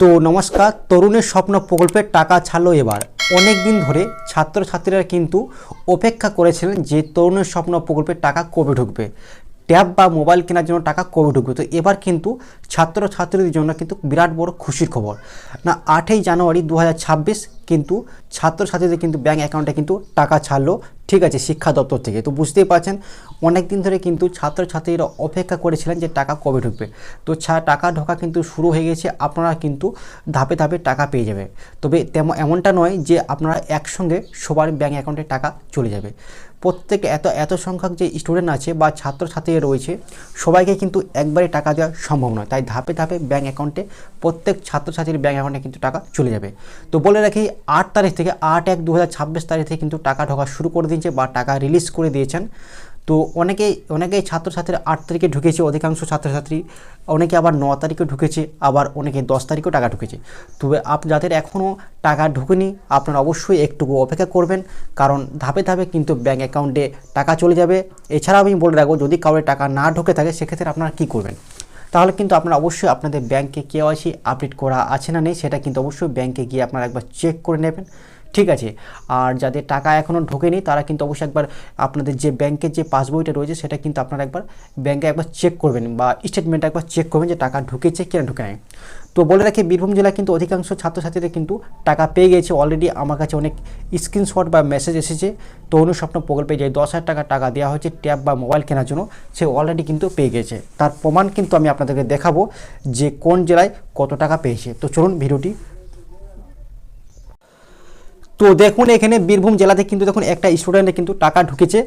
তো নমস্কার, তরুণের স্বপ্ন প্রকল্পের টাকা ছাড়লো এবার। অনেক দিন ধরে ছাত্রছাত্রীরা কিন্তু অপেক্ষা করেছিলেন যে তরুণের স্বপ্ন প্রকল্পের টাকা কবে ঢুকবে। ট্যাব বা মোবাইল কেনার জন্য টাকা কবে ঢুকবে? তো এবার কিন্তু ছাত্রছাত্রীদের জন্য কিন্তু বিরাট বড় খুশির খবর। না, আটই জানুয়ারি দু হাজার ছাব্বিশ কিন্তু ছাত্রছাত্রীদের কিন্তু ব্যাঙ্ক অ্যাকাউন্টে কিন্তু টাকা ছাড়লো। ঠিক আছে, শিক্ষা দপ্তর থেকে। তো বুঝতেই পারছেন অনেক দিন ধরে কিন্তু ছাত্রছাত্রীরা অপেক্ষা করেছিলেন যে টাকা কবে ঢুকবে। তো ছা- টাকা ঢোকা কিন্তু শুরু হয়ে গেছে, আপনারা কিন্তু ধাপে ধাপে টাকা পেয়ে যাবে। তবে তেমন, এমনটা নয় যে আপনারা একসঙ্গে সবার ব্যাঙ্ক অ্যাকাউন্টে টাকা চলে যাবে। প্রত্যেক এত এত সংখ্যক যে স্টুডেন্ট আছে বা ছাত্রছাত্রী রয়েছে, সবাইকে কিন্তু একবারে টাকা দেওয়া সম্ভব নয়। তাই ধাপে ধাপে ব্যাঙ্ক অ্যাকাউন্টে প্রত্যেক ছাত্রছাত্রীর ব্যাঙ্ক অ্যাকাউন্টে কিন্তু টাকা চলে যাবে। তো বলে রাখি, আট তারিখ থেকে আট এক দু তারিখ থেকে কিন্তু টাকা ঢোকা শুরু করে দিয়েছে বা টাকা রিলিজ করে দিয়েছেন। তো অনেকেই অনেকেই ছাত্রছাত্রীরা আট তারিখে ঢুকেছে, অধিকাংশ ছাত্রছাত্রী অনেকে আবার ন তারিখে ঢুকেছে, আবার অনেকে দশ তারিখেও টাকা ঢুকেছে। তবে আপ, যাদের এখনও টাকা ঢুকেনি, আপনারা অবশ্যই একটুকু অপেক্ষা করবেন, কারণ ধাপে ধাপে কিন্তু ব্যাঙ্ক অ্যাকাউন্টে টাকা চলে যাবে। এছাড়াও আমি বলে রাখব, যদি কাউরে টাকা না ঢুকে থাকে, সেক্ষেত্রে আপনারা কী করবেন? তাহলে কিন্তু আপনারা অবশ্যই আপনাদের ব্যাংকে কেওয়াইসি আপডেট করা আছে না নেই, সেটা কিন্তু অবশ্যই ব্যাংকে গিয়ে আপনারা একবার চেক করে নেবেন। ঠিক আছে। আর যাদের টাকা এখনও ঢোকেনি, তারা কিন্তু অবশ্যই একবার আপনাদের যে ব্যাংকের যে পাসবইটা রয়েছে, সেটা কিন্তু আপনারা একবার ব্যাংকে একবার চেক করবেন বা স্টেটমেন্ট একবার চেক করবেন যে টাকা ঢুকেছে কিনা ঢুকে নেই। তো বলে রাখি, বীরভূম জেলায় কিন্তু অধিকাংশ ছাত্রছাত্রীদের কিন্তু টাকা পেয়ে গেছে অলরেডি আমার কাছে অনেক স্ক্রিনশট বা মেসেজ এসেছে। তরুণ স্বপ্ন প্রকল্পে যে দশ হাজার টাকা টাকা দেওয়া হয়েছে ট্যাব বা মোবাইল কেনার জন্য, সে অলরেডি কিন্তু পেয়ে গেছে তার প্রমাণ কিন্তু আমি আপনাদেরকে দেখাবো যে কোন জেলায় কত টাকা পেয়েছে। তো চলুন ভিডিওটি তো দেখুন এখানে বীরভূম জেলাতে কিন্তু দেখুন একটা স্টুডেন্টে কিন্তু টাকা ঢুকেছে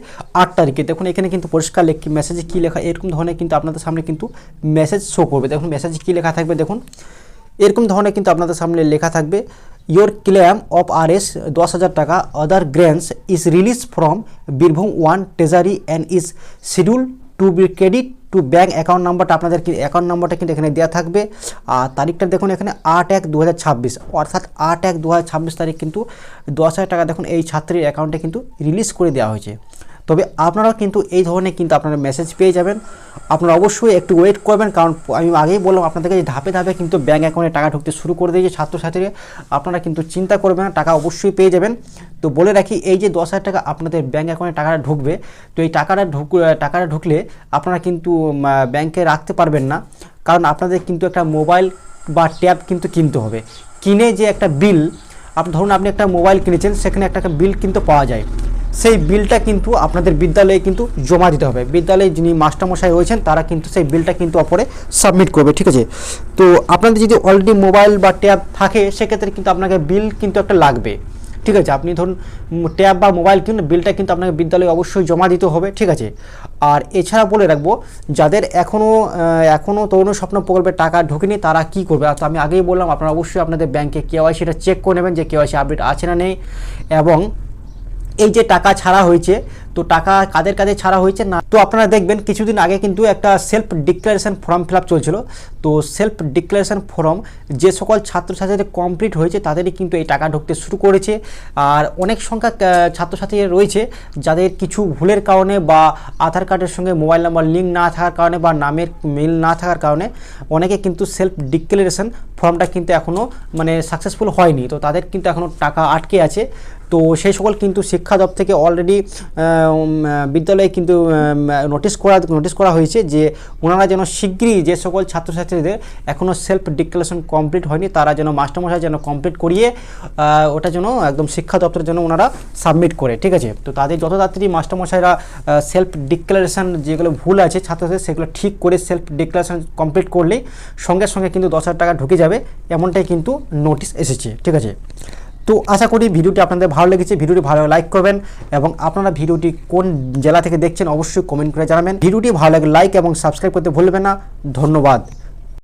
আট তারিখে। দেখুন এখানে কিন্তু পরিষ্কার লেখ মেসেজে কী লেখা, এরকম ধরনের কিন্তু আপনাদের সামনে কিন্তু মেসেজ শো করবে। দেখুন মেসেজে কী লেখা থাকবে দেখুন। এরকম ধরনের কিন্তু আপনাদের সামনে লেখা থাকবে your claim of R S দশ হাজার টাকা other grants is release from Birbhum one treasury and is schedule to be credit to bank account নাম্বারটা আপনাদের অ্যাকাউন্ট নাম্বারটা কিন্তু এখানে দেওয়া থাকবে। আর তারিখটা দেখুন এখানে আট এক দু অর্থাৎ আট এক দু তারিখ কিন্তু দশ হাজার টাকা দেখুন এই ছাত্রীর অ্যাকাউন্টে কিন্তু রিলিজ করে দেওয়া হয়েছে। তবে আপনারাও কিন্তু এই ধরনের কিন্তু আপনারা মেসেজ পেয়ে যাবেন। আপনারা অবশ্যই একটু ওয়েট করবেন, কারণ আমি আগেই বললাম আপনাদেরকে যে ধাপে ধাপে কিন্তু ব্যাঙ্ক অ্যাকাউন্টে টাকা ঢুকতে শুরু করে দিয়েছে ছাত্রছাত্রীরা। আপনারা কিন্তু চিন্তা করবেন না, টাকা অবশ্যই পেয়ে যাবেন। তো বলে রাখি, এই যে দশ হাজার টাকা আপনাদের ব্যাঙ্ক অ্যাকাউন্টে টাকাটা ঢুকবে, তো এই টাকাটা ঢুক, টাকাটা ঢুকলে আপনারা কিন্তু ব্যাংকে রাখতে পারবেন না। কারণ আপনাদের কিন্তু একটা মোবাইল বা ট্যাব কিন্তু কিনতে হবে। কিনে যে একটা বিল আপনি ধরুন আপনি একটা মোবাইল কিনেছেন, সেখানে একটা বিল কিন্তু পাওয়া যায়। সেই বিলটা কিন্তু আপনাদের বিদ্যালয়ে কিন্তু জমা দিতে হবে। বিদ্যালয়ে যিনি মাস্টারমশাই রয়েছেন, তারা কিন্তু সেই বিলটা কিন্তু অপরে সাবমিট করবে, ঠিক আছে? তো আপনাদের যদি অলরেডি মোবাইল বা ট্যাব থাকে, সেক্ষেত্রে কিন্তু আপনাকে বিল কিন্তু একটা লাগবে। ঠিক আছে? আপনি ধরুন ট্যাব বা মোবাইল কিনুন, বিলটা কিন্তু আপনাকে বিদ্যালয়ে অবশ্যই জমা দিতে হবে, ঠিক আছে? আর এছাড়া বলে রাখব, যাদের এখনও এখনও তরুণ স্বপ্ন প্রকল্পের টাকা ঢোকেনি, তারা কি করবে? তো আমি আগেই বললাম, আপনারা অবশ্যই আপনাদের ব্যাংকে কেওয়াইসিটা চেক করে নেবেন যে কেওয়াইসি আপডেট আছে না নেই। এবং এই যে টাকা ছাড়া হয়েছে তো টাকা কাদের কাদের ছাড়া হয়েছে না তো আপনারা দেখবেন কিছুদিন আগে কিন্তু একটা সেলফ ডিক্লারেশন ফর্ম ফিল চলছিল। তো সেলফ ডিক্লারেশন ফর্ম যে সকল ছাত্রছাত্রীদের কমপ্লিট হয়েছে তাদেরই কিন্তু এই টাকা ঢুকতে শুরু করেছে। আর অনেক সংখ্যা আহ, ছাত্রছাত্রী রয়েছে যাদের কিছু ভুলের কারণে বা আধার কার্ডের সঙ্গে মোবাইল নাম্বার লিঙ্ক না থাকার কারণে বা নামের মিল না থাকার কারণে অনেকে কিন্তু সেলফ ডিক্লারেশন ফর্মটা কিন্তু এখনও মানে সাকসেসফুল হয়নি। তো তাদের কিন্তু এখনও টাকা আটকে আছে। তো সেই সকল কিন্তু শিক্ষা দপ্তর থেকে অলরেডি বিদ্যালয়ে কিন্তু নোটিশ করা নোটিশ করা হয়েছে যে ওনারা যেন শীঘ্রই যে সকল ছাত্রছাত্রীদের এখনও সেলফ ডিক্লারেশন কমপ্লিট হয়নি, তারা যেন মাস্টারমশাই যেন কমপ্লিট করিয়ে ওটা যেন একদম শিক্ষা দপ্তরের জন্য ওনারা সাবমিট করে, ঠিক আছে? তো তাদের যত তাড়াতাড়ি মাস্টারমশাইরা সেলফ ডিক্লারেশন যেগুলো ভুল আছে ছাত্রছাত্রী সেগুলো ঠিক করে সেলফ ডিক্লারেশন কমপ্লিট করলেই সঙ্গে সঙ্গে কিন্তু দশ হাজার টাকা ঢুকে যাবে, এমনটাই কিন্তু নোটিশ এসেছে, ঠিক আছে? তো আশা করি ভিডিওটি আপনাদের ভালো লেগেছে। ভিডিওটি ভালো লাইক করবেন এবং আপনারা ভিডিওটি কোন জেলা থেকে দেখছেন অবশ্যই কমেন্ট করে জানাবেন। ভিডিওটি ভালো লাগে লাইক এবং সাবস্ক্রাইব করতে ভুলবেন না। ধন্যবাদ।